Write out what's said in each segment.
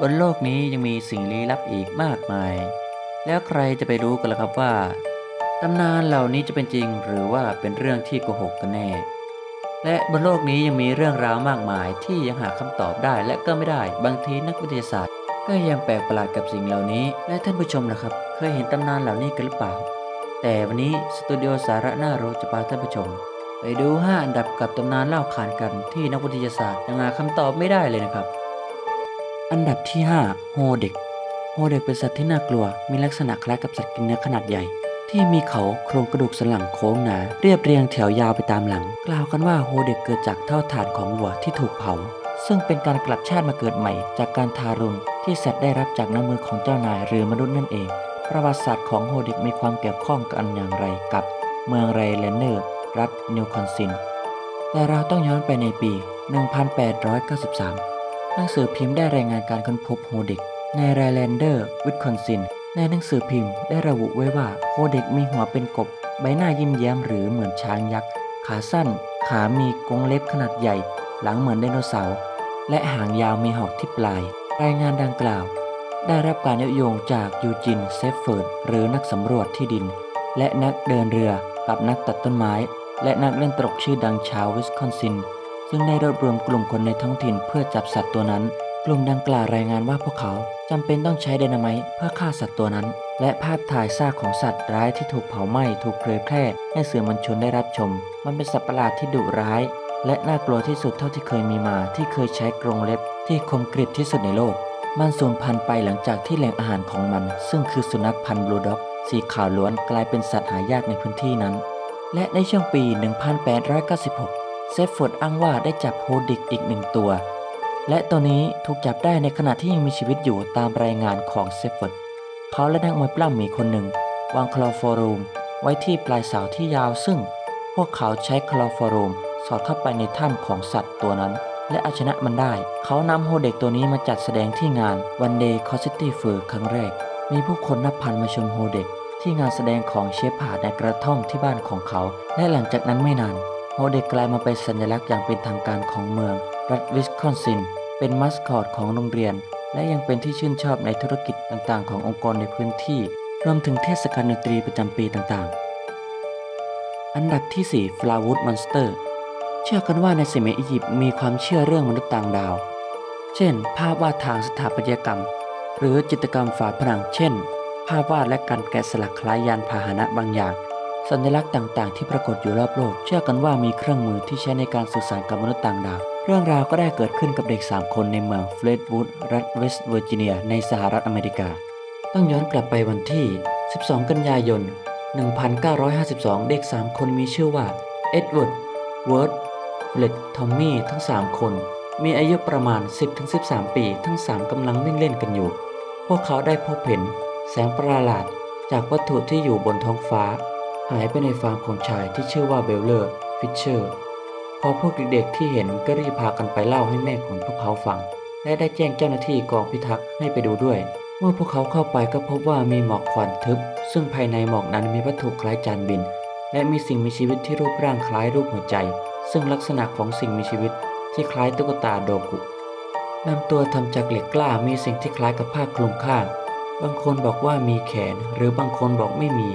บนโลกนี้ยังมีสิ่งลี้ลับอีกมากมาย แล้วใครจะไปรู้กันล่ะครับว่าตำนานเหล่านี้จะเป็นจริงหรือว่าเป็นเรื่องที่โกหกกันแน่ และบนโลกนี้ยังมีเรื่องราวมากมายที่ยังหาคำตอบได้และก็ไม่ได้ บางทีนักวิทยาศาสตร์ ก็ยังแปลกประหลาดกับสิ่งเหล่านี้ และท่านผู้ชมนะครับ เคยเห็นตำนานเหล่านี้กันหรือเปล่า แต่วันนี้สตูดิโอสาระน่ารู้จะพาท่านผู้ชม ไปดู 5 อันดับกับตำนานเล่าขานกันที่นักวิทยาศาสตร์ยังหาคำตอบไม่ได้เลยนะครับ อันดับที่ 5 โฮเด็ก โฮเด็กเป็นสัตว์ที่น่ากลัว มีลักษณะคล้ายกับสัตว์กินเนื้อขนาดใหญ่ ที่มีเขาโครงกระดูกสันหลังโค้งหนา เรียบเรียงแถวยาวไปตามหลัง กล่าวกันว่าโฮเด็กเกิดจากเท่าฐานของวัวที่ถูกเผา ซึ่งเป็นการกลับชาติมาเกิดใหม่ จากการทารุณที่สัตว์ได้รับจากน้ำมือของเจ้านายหรือมนุษย์นั่นเอง ประวัติศาสตร์ของโฮเด็กมีความเกี่ยวข้องกันอย่างไรกับ เมืองไรแลนเนอร์ รัฐนิวคอนซินแต่เราต้องย้อนไปในปี 1893 หนังสือพิมพ์ได้รายงานการค้นพบโฮเด็กในไรแลนเดอร์ วิสคอนซิน ในหนังสือพิมพ์ได้ระบุไว้ว่าโฮเด็กมีหัวเป็นกบ ใบหน้ายิ้มแย้มหรือเหมือนช้างยักษ์ ขาสั้น ขามีกรงเล็บขนาดใหญ่ หลังเหมือนไดโนเสาร์ และหางยาวมีหอกที่ปลาย รายงานดังกล่าว ได้รับการยกโยงจากยูจิน เซฟเฟิร์ด หรือนักสำรวจที่ดิน และนักเดินเรือกับนักตัดต้นไม้ และนักเล่นตลกชื่อดังชาววิสคอนซิน ซึ่งได้รวบรวมกลุ่มคนในท้องถิ่นเพื่อจับสัตว์ตัวนั้น กลุ่มดังกล่าวรายงานว่าพวกเขาจำเป็นต้องใช้ไดนาไมต์เพื่อฆ่าสัตว์ตัวนั้น และภาพถ่ายซากของสัตว์ร้ายที่ถูกเผาไหม้ถูกเผยแพร่ให้สื่อมวลชนได้รับชม มันเป็นสัตว์ประหลาดที่ดุร้าย และน่ากลัวที่สุดเท่าที่เคยมีมา ที่เคยใช้กรงเล็บ ที่คมกริบที่สุดในโลก มันสูญพันธุ์ไปหลังจากที่แหล่งอาหารของมัน ซึ่งคือสุนัขพันธุ์บลูด็อก สีขาวล้วนกลายเป็นสัตว์หายากในพื้นที่นั้น และในช่วงปี 1896 เซฟฟอร์ดอ้างว่าได้จับโฮดิกอีกหนึ่งตัว และตัวนี้ถูกจับได้ในขณะที่ยังมีชีวิตอยู่ตามรายงานของเซฟฟอร์ดเขาและนักมวยปล้ำหมีคนหนึ่ง วางคลอโฟรูมไว้ที่ปลายเสาที่ยาวซึ่ง พวกเขาใช้คลอโฟรูมสอดเข้าไปในถ้ำของสัตว์ตัวนั้น และเอาชนะมันได้ เขานำโฮเด็กตัวนี้มาจัดแสดงที่งานวันเดย์คอสิตี้เฟอร์ครั้งแรก มีผู้คนนับพันมาชมโฮเด็กที่งานแสดงของเชฟผาในกระท่อมที่บ้านของเขา และหลังจากนั้นไม่นาน โฮเดกลายมาเป็นสัญลักษณ์อย่างเป็นทางการของเมือง รัฐวิสคอนซิน เป็นมัสคอตของโรงเรียน และยังเป็นที่ชื่นชอบในธุรกิจต่างๆ ขององค์กรในพื้นที่ รวมถึงเทศกาลดนตรีประจำปีต่างๆ อันดับที่ 4 Flowerwood Monster เชื่อกันว่าในสมัยอียิปต์มีความเชื่อเรื่องมนุษย์ต่างดาว เช่น ภาพวาดทางสถาปัตยกรรม หรือจิตรกรรมฝาผนัง เช่น ภาพวาดและการแกะสลักคล้ายยานพาหนะบางอย่าง สัญลักษณ์ต่างๆ ที่ปรากฏอยู่รอบโลก เชื่อกันว่ามีเครื่องมือที่ใช้ในการสื่อสารกับมนุษย์ต่างดาว เรื่องราวก็ได้เกิดขึ้นกับเด็ก 3 คนในเมืองเฟลดวูดรัฐเวสต์เวอร์จิเนีย ในสหรัฐอเมริกา ต้องย้อนกลับไปวันที่ 12 กันยายน 1952 เด็ก 3 คนมีชื่อว่าเอ็ดเวิร์ดเวิร์ดเฟลดทอมมี่ทั้ง 3 คน มีอายุประมาณ 10-13 ปี ทั้ง 3กำลังวิ่งเล่นกันอยู่ พวกเขาได้พบเห็น แสงประหลาด จากวัตถุที่อยู่บนท้องฟ้า หายไปในฟาร์มของชายที่ชื่อว่าเบลเลอร์ฟิชเชอร์ พอพวกเด็กๆที่เห็นก็รีบพากันไปเล่าให้แม่ของพวกเขาฟัง และได้แจ้งเจ้าหน้าที่กองพิทักษ์ให้ไปดูด้วย เมื่อพวกเขาเข้าไปก็พบว่ามีหมอกควันทึบ ซึ่งภายในหมอกนั้นมีวัตถุคล้ายจานบิน และมีสิ่งมีชีวิตที่รูปร่างคล้ายรูปหัวใจ ซึ่งลักษณะของสิ่งมีชีวิตที่คล้ายตุ๊กตาโดกุลำตัวทำจากเหล็กกล้ามีสิ่งที่คล้ายกับผ้าคลุมข้าง บางคนบอกว่ามีแขน หรือบางคนบอกไม่มี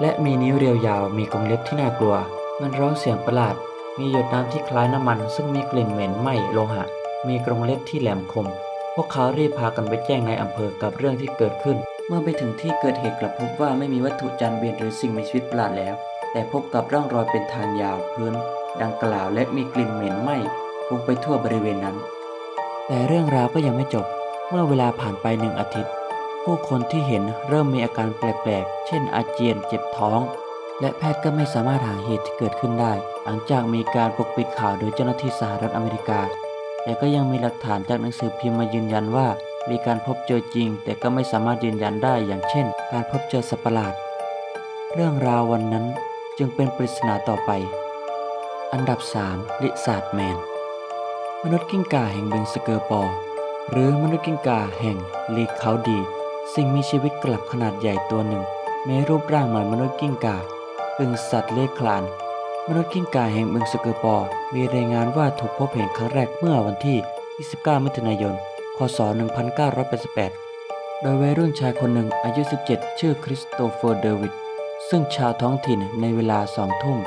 และมีนิ้วเรียวยาวมีกรงเล็บที่น่ากลัว มันร้องเสียงประหลาด มีหยดน้ำที่คล้ายน้ำมัน ซึ่งมีกลิ่นเหม็นไหม้โลหะ มีกรงเล็บที่แหลมคม พวกเขารีบพากันไปแจ้งในายอำเภอกับเรื่องที่เกิดขึ้น เมื่อไปถึงที่เกิดเหตุกลับพบว่าไม่มีวัตถุจานเบียนหรือสิ่งมีชีวิตประหลาดแล้ว แต่พบกับร่องรอยเป็นทางยาวพื้น ดังกล่าวและมีกลิ่นเหม็นไหม้ฟุ้งไปทั่วบริเวณนั้น แต่เรื่องราวก็ยังไม่จบ เมื่อเวลาผ่านไปหนึ่งอาทิตย์ ผู้คนที่เห็นเริ่มมีอาการแปลกๆ เช่นอาเจียนเจ็บท้อง และแพทย์ก็ไม่สามารถหาเหตุที่เกิดขึ้นได้ หลังจากมีการปกปิดข่าวโดยเจ้าหน้าที่สหรัฐอเมริกา แต่ก็ยังมีหลักฐานจากหนังสือพิมพ์มายืนยันว่า มีการพบเจอจริง แต่ก็ไม่สามารถยืนยันได้อย่างเช่น การพบเจอสัตว์ประหลาด เรื่องราววันนั้นจึงเป็นปริศนาต่อไป อันดับ 3 ลิซาร์ดแมน มนุษย์กิ้งก่าแห่งเบงสเกอร์ปอร์หรือมนุษย์กิ้งก่าแห่งลีคาวดี สิ่งมีชีวิตกลับขนาดใหญ่ตัวหนึ่งมีรูปร่างเหมือนมนุษย์กิ้งก่ากึ่งสัตว์เลื้อยคลาน มนุษย์กิ้งก่าแห่งเมืองสเกอร์ปอมีรายงานว่าถูกพบเห็นครั้งแรกเมื่อวันที่ 29 มิถุนายน คศ 1988 โดยวัยรุ่นชายคนหนึ่งอายุ 17 ชื่อคริสโตเฟอร์เดวิด ซึ่งชาวท้องถิ่นในเวลาสองทุ่ม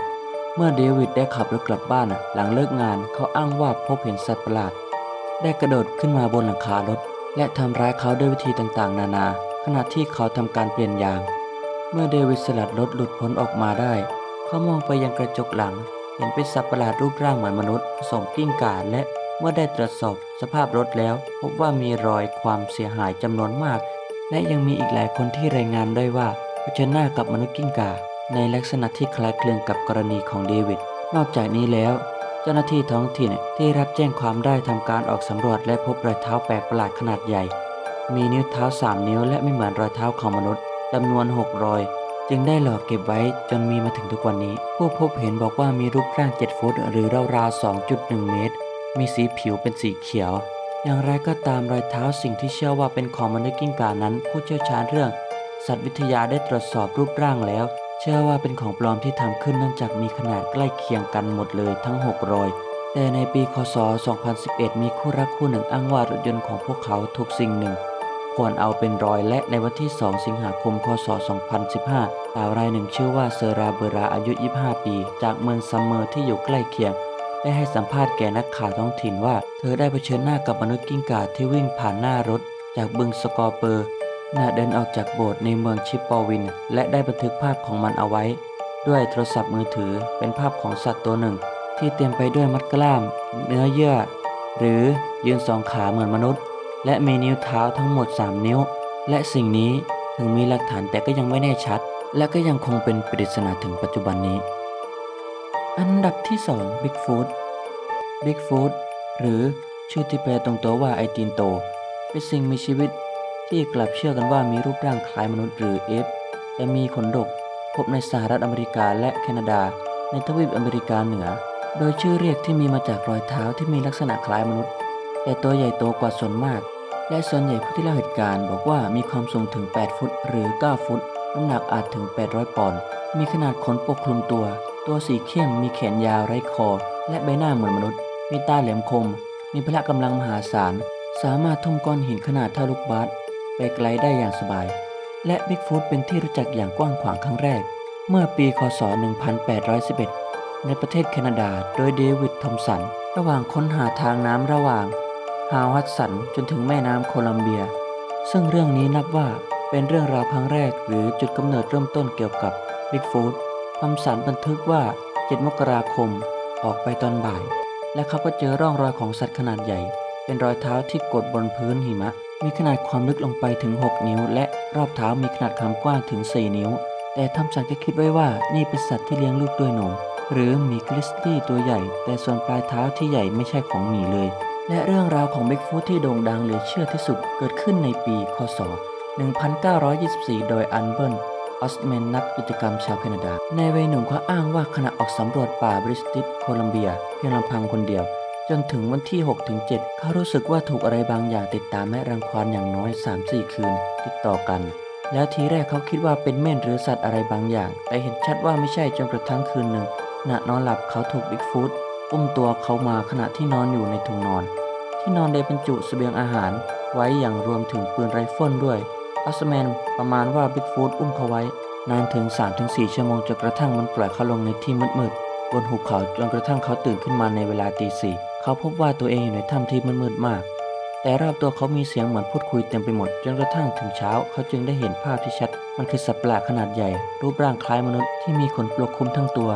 เมื่อเดวิดได้ขับรถกลับบ้านหลังเลิกงานเขาอ้างว่าพบเห็นสัตว์ประหลาด ได้กระโดดขึ้นมาบนหลังคารถ และทำร้ายเขาด้วยวิธีต่างๆ นานา ขณะที่เขาทำการเปลี่ยนยาง เมื่อเดวิดสลัดรถหลุดพ้นออกมาได้ เขามองไปยังกระจกหลัง เห็นเป็นสัตว์ประหลาดรูปร่างเหมือนมนุษย์ผสมกิ้งก่าและเมื่อได้ตรวจสอบสภาพรถแล้ว พบว่ามีรอยความเสียหายจำนวนมาก และยังมีอีกหลายคนที่รายงานได้ว่าเผชิญหน้ากับมนุษย์กิ้งก่าในลักษณะที่คล้ายคลึงกับกรณีของเดวิดนอกจากนี้แล้ว เจ้าหน้าที่ท้องถิ่นที่รับแจ้งความได้ทำการออกสำรวจและพบรอยเท้าแปลกประหลาดขนาดใหญ่ มีนิ้วเท้า 3 นิ้วและไม่เหมือนรอยเท้าของมนุษย์จำนวน 6 รอย จึงได้หลอกเก็บไว้จนมีมาถึงทุกวันนี้ ผู้พบเห็นบอกว่ามีรูปร่าง 7 ฟุต หรือราวๆ2.1 เมตร มีสีผิวเป็นสีเขียว อย่างไรก็ตามรอยเท้าสิ่งที่เชื่อว่าเป็นของมนุษย์กิ้งก่านั้น ผู้เชี่ยวชาญเรื่อง สัตววิทยาได้ตรวจสอบรูปร่างแล้ว เชื่อว่าเป็นของปลอมที่ทำขึ้นเนื่องจากมีขนาดใกล้เคียงกันหมดเลยทั้ง 6 รอย แต่ในปีคศ 2011 มีคู่รักคู่หนึ่งอ้างว่ารถยนต์ของพวกเขาถูกสิ่งหนึ่งควรเอาเป็นรอยและในวันที่ 2 สิงหาคมคศ2015 สาวรายหนึ่งชื่อว่าเซราเบราอายุ 25 ปี จากเมืองซัมเมอร์ที่อยู่ใกล้เคียง ได้ให้สัมภาษณ์แก่นักข่าวท้องถิ่นว่า เธอได้เผชิญหน้ากับมนุษย์กิ้งก่าที่วิ่งผ่านหน้ารถ จากบึงสกอร์เปอร์ ขณะเดินออกจากโบสถ์ในเมืองชิปปอวิน และได้บันทึกภาพของมันเอาไว้ ด้วยโทรศัพท์มือถือเป็นภาพของสัตว์ตัวหนึ่ง ที่เต็มไปด้วยมัดกล้าม เนื้อเยื่อ หรือยืนสองขาเหมือนมนุษย์ และมีนิ้วเท้าทั้งหมด 3 นิ้ว และสิ่งนี้ถึงมีหลักฐานแต่ก็ยังไม่แน่ชัด และก็ยังคงเป็นปริศนาถึงปัจจุบันนี้ อันดับที่2 Bigfoot Bigfoot หรือชื่อที่แปลตรงตัวว่าไอตีนโต เป็นสิ่งมีชีวิต ที่กลับเชื่อกันว่ามีรูปร่างคล้ายมนุษย์หรือเอฟแต่มีขนดก พบในสหรัฐอเมริกาและแคนาดา ในทวีปอเมริกาเหนือ โดยชื่อเรียกที่มีมาจากรอยเท้าที่มีลักษณะคล้ายมนุษย์ แต่ตัวใหญ่โตกว่าส่วนมาก และส่วนใหญ่ผู้ที่เล่าเหตุการณ์ บอกว่ามีความสูงถึง 8 ฟุต หรือ 9 ฟุต น้ำหนักอาจถึง 800 ปอนด์มีขนาดขนปกคลุมตัว ตัวสีเข้ม มีแขนยาวไร้คอ และใบหน้าเหมือนมนุษย์ มีตาแหลมคม มีพละกำลังมหาศาลสามารถทุ่มก้อนหินขนาดเท่าลูกบาส ไปไกลได้อย่างสบาย และบิ๊กฟูตเป็นที่รู้จักอย่างกว้างขวางครั้งแรก เมื่อปีคศ 1811 ในประเทศแคนาดาโดยเดวิดทอมสัน ระหว่างค้นหาทางน้ำระหว่างฮาวฮัดสันจนถึงแม่น้ำโคลัมเบีย ซึ่งเรื่องนี้นับว่าเป็นเรื่องราวครั้งแรกหรือจุดกำเนิดเริ่มต้นเกี่ยวกับบิ๊กฟูตทอมสันบันทึกว่า 7 มกราคมออกไปตอนบ่าย และเขาก็เจอร่องรอยของสัตว์ขนาดใหญ่ เป็นรอยเท้าที่กดบนพื้นหิมะ มีขนาดความลึกลงไปถึง 6 นิ้ว และรอบเท้ามีขนาดความกว้างถึง 4 นิ้ว แต่ทอมสันก็คิดไว้ว่านี่เป็นสัตว์ที่เลี้ยงลูกด้วยนม หรือหมีกริสตี้ตัวใหญ่ แต่ส่วนปลายเท้าที่ใหญ่ไม่ใช่ของหมีเลย และเรื่องราวของเบกฟูตที่โด่งดังเหลือเชื่อที่สุดเกิดขึ้นในปีคศ 1924 โดยอันเบิร์นออสแมนนักกิจกรรมชาวแคนาดา ในวัยหนุ่มเขาอ้างว่าขณะออกสำรวจป่าบริสติชโคลัมเบีย เพียงลำพังคนเดียว จนถึงวันที่ 6-7 เขารู้สึกว่าถูกอะไรบางอย่างติดตามและรังควานอย่างน้อย 3-4 คืน ติดต่อกัน แล้วทีแรกเขาคิดว่าเป็นเม่นหรือสัตว์อะไรบางอย่าง แต่เห็นชัดว่าไม่ใช่จนกระทั่งคืนหนึ่งขณะนอนหลับเขาถูกบิ๊กฟูตอุ้มตัวเขามาขณะที่นอนอยู่ในถุงนอน ที่นอนได้บรรจุเสบียงอาหาร ไว้อย่างรวมถึงปืนไรเฟิลด้วยอัสแมนประมาณว่าบิ๊กฟูตอุ้มเขาไว้ นานถึง 3-4 ชั่วโมงจนกระทั่งมันปล่อยเขาลงในที่มืดๆบนหุบเขาจนกระทั่งเขาตื่นขึ้นมาในเวลาตีสี่ เขาพบว่าตัวเองอยู่ในถ้ำที่มืดๆมาก แต่รอบตัวเขามีเสียงเหมือนพูดคุยเต็มไปหมดจนกระทั่งถึงเช้า เขาจึงได้เห็นภาพที่ชัด มันคือสัตว์ประหลาดขนาดใหญ่ รูปร่างคล้ายมนุษย์ที่มีขนปกคลุมทั้งตัว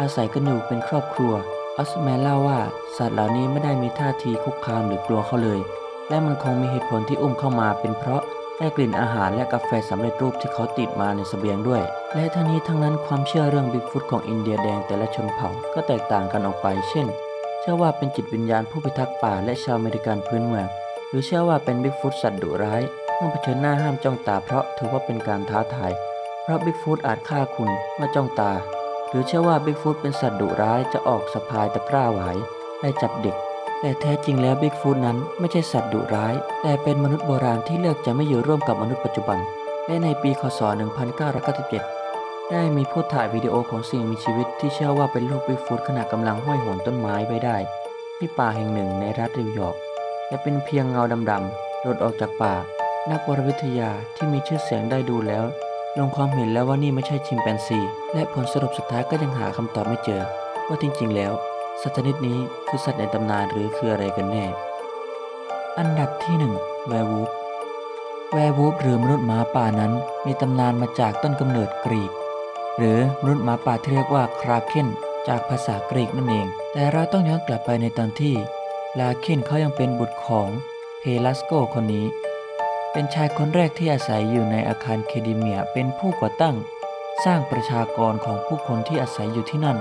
อาศัยกันอยู่เป็นครอบครัวออสแมนเล่าว่าสัตว์เหล่านี้ไม่ได้มีท่าทีคุกคามหรือกลัวเขาเลย และมันคงมีเหตุผลที่อุ้มเข้ามาเป็นเพราะได้กลิ่นอาหารและกาแฟสำเร็จรูปที่เขาติดมาในเสบียงด้วย และทั้งนี้ทั้งนั้นความเชื่อเรื่องบิ๊กฟุตของอินเดียแดงแต่ละชนเผ่าก็แตกต่างกันออกไป เช่น ชื่อว่าเป็นจิตวิญญาณผู้พิทักษ์ป่าและชาวอเมริกันพื้นเมือง หรือเชื่อว่าเป็นบิ๊กฟุตสัตว์ดุร้ายเมื่อเผชิญหน้าห้ามจ้องตาเพราะถือว่าเป็นการท้าทาย เพราะบิ๊กฟุตอาจฆ่าคุณเมื่อจ้องตา หรือเชื่อว่าบิ๊กฟุตเป็นสัตว์ดุร้ายจะออกสะพายตะกร้าไหวได้จับเด็ก แต่แท้จริงแล้วบิ๊กฟู t นั้นไม่ใช่สัตว์ดุร้าย แต่เป็นมนุษย์โบราณที่เลือกจะไม่อยู่ร่วมกับมนุษย์ปัจจุบัน และในปีคศ 1997 ได้มีผู้ถ่ายวิดีโอของสิ่งมีชีวิตที่เชื่อว่าเป็นลูกบิ๊กฟู t ขณะกำลังห้อยโหนต้นไม้ไว้ได้ ที่ป่าแห่งหนึ่งในรัฐนิวยอร์กแต่เป็นเพียงเงาดำๆโดดออกจากป่า นักวรวิทยาที่มีชื่อเสียงได้ดูแล้ว ลงความเห็นแล้วว่านี่ไม่ใช่ชิมแปนซี และผลสรุปสุดท้ายก็ยังหาคำตอบไม่เจอ ว่าจริงๆแล้ว สัตว์ชนิดนี้คือสัตว์ในตำนานหรือคืออะไรกันแน่ อันดับที่1แวร์วูฟแวร์วูฟหรือมนุษย์หมาป่านั้น มีตำนานมาจากต้นกำเนิดกรีก หรือมนุษย์หมาป่าที่เรียกว่าคราเคนจากภาษากรีกนั่นเอง แต่เราต้องย้อนกลับไปในตอนที่ลาเคนเขายังเป็นบุตรของเพลัสโกคนนี้ เป็นชายคนแรกที่อาศัยอยู่ในอาคารเคดิเมียเป็นผู้ก่อตั้ง สร้างประชากรของผู้คนที่อาศัยอยู่ที่นั่น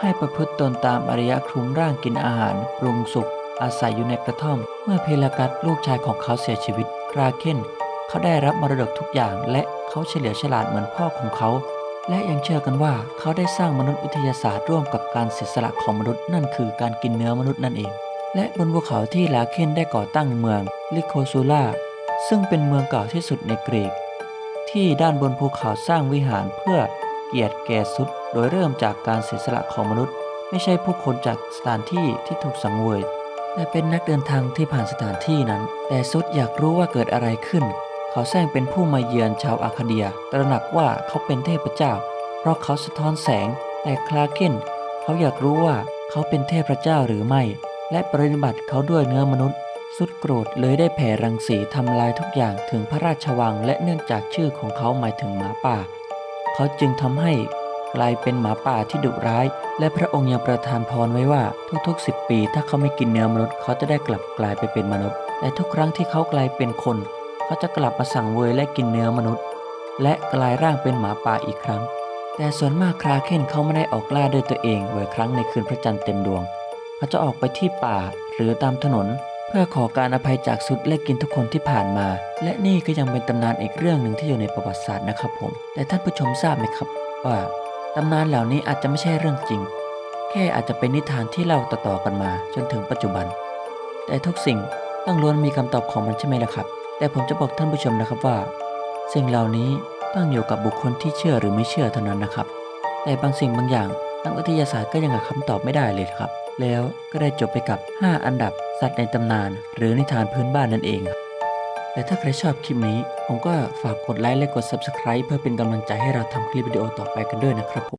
ให้ประพฤติตนตามอริยคลุ้มร่างกินอาหารปรุงสุกอาศัยอยู่ในกระท่อม เมื่อเพลากัสลูกชายของเขาเสียชีวิตคราเคนเขาได้รับมรดกทุกอย่างและเขาเฉลียวฉลาดเหมือนพ่อของเขา และยังเชื่อกันว่าเขาได้สร้างมนุษยวิทยาศาสตร์ร่วมกับการเสียสละของมนุษย์นั่นคือการกินเนื้อมนุษย์นั่นเอง และบนภูเขาที่ลาเคนได้ก่อตั้งเมืองลิโคซูล่าซึ่งเป็นเมืองเก่าที่สุดในกรีก ที่ด้านบนภูเขาสร้างวิหารเพื่อเกียรติแก่สุด โดยเริ่มจากการเสียสละของมนุษย์ ไม่ใช่ผู้คนจากสถานที่ที่ถูกสังเวยแต่เป็นนักเดินทางที่ผ่านสถานที่นั้น แต่ซุดอยากรู้ว่าเกิดอะไรขึ้น เขาแซงเป็นผู้มาเยือนชาวอาคาเดีย ตระหนักว่าเขาเป็นเทพเจ้า เพราะเขาสะท้อนแสง แต่คลาเคนเขาอยากรู้ว่าเขาเป็นเทพเจ้าหรือไม่ และปฏิบัติเขาด้วยเนื้อมนุษย์ สุดโกรธเลยได้แผ่รังสีทำลายทุกอย่างถึงพระราชวัง และเนื่องจากชื่อของเขาหมายถึงหมาป่า เขาจึงทำให้กลายเป็นหมาป่าที่ดุร้าย และพระองค์ยังประทานพรไว้ว่าทุกๆ 10 ปี ถ้าเขาไม่กินเนื้อมนุษย์เขาจะได้กลับกลายไปเป็นมนุษย์ แต่ทุกครั้งที่เขากลายเป็นคน เขาจะกลับมาสั่งเวยและกินเนื้อมนุษย์ และกลายร่างเป็นหมาป่าอีกครั้ง แต่ส่วนมากคราเคนเขาไม่ได้ออกล่าด้วยตัวเองบ่อยครั้งในคืนพระจันทร์เต็มดวง เขาจะออกไปที่ป่าหรือตามถนน เพื่อขอการอภัยจากสุดและกินทุกคนที่ผ่านมา และนี่ก็ยังเป็นตำนานอีกเรื่องหนึ่งที่อยู่ในประวัติศาสตร์นะครับผม แต่ท่านผู้ชมทราบไหมครับว่าตำนานเหล่านี้อาจจะไม่ใช่เรื่องจริง แค่อาจจะเป็นนิทานที่เล่าต่อๆกันมาจนถึงปัจจุบัน แต่ทุกสิ่งต้องล้วนมีคำตอบของมันใช่ไหมล่ะครับ แต่ผมจะบอกท่านผู้ชมนะครับว่า สิ่งเหล่านี้ต้องอยู่กับบุคคลที่เชื่อหรือไม่เชื่อเท่านั้นนะครับ แต่บางสิ่งบางอย่างนักวิทยาศาสตร์ก็ยังหาคำตอบไม่ได้เลยครับ แล้วก็ได้จบไปกับ 5 อันดับสัตว์ในตำนาน หรือนิทานพื้นบ้านนั่นเองครับแต่ถ้าใครชอบคลิปนี้ ผมก็ฝากกดไลค์และกด Subscribe เพื่อเป็นกำลังใจให้เราทำคลิปวิดีโอต่อไปกันด้วยนะครับผม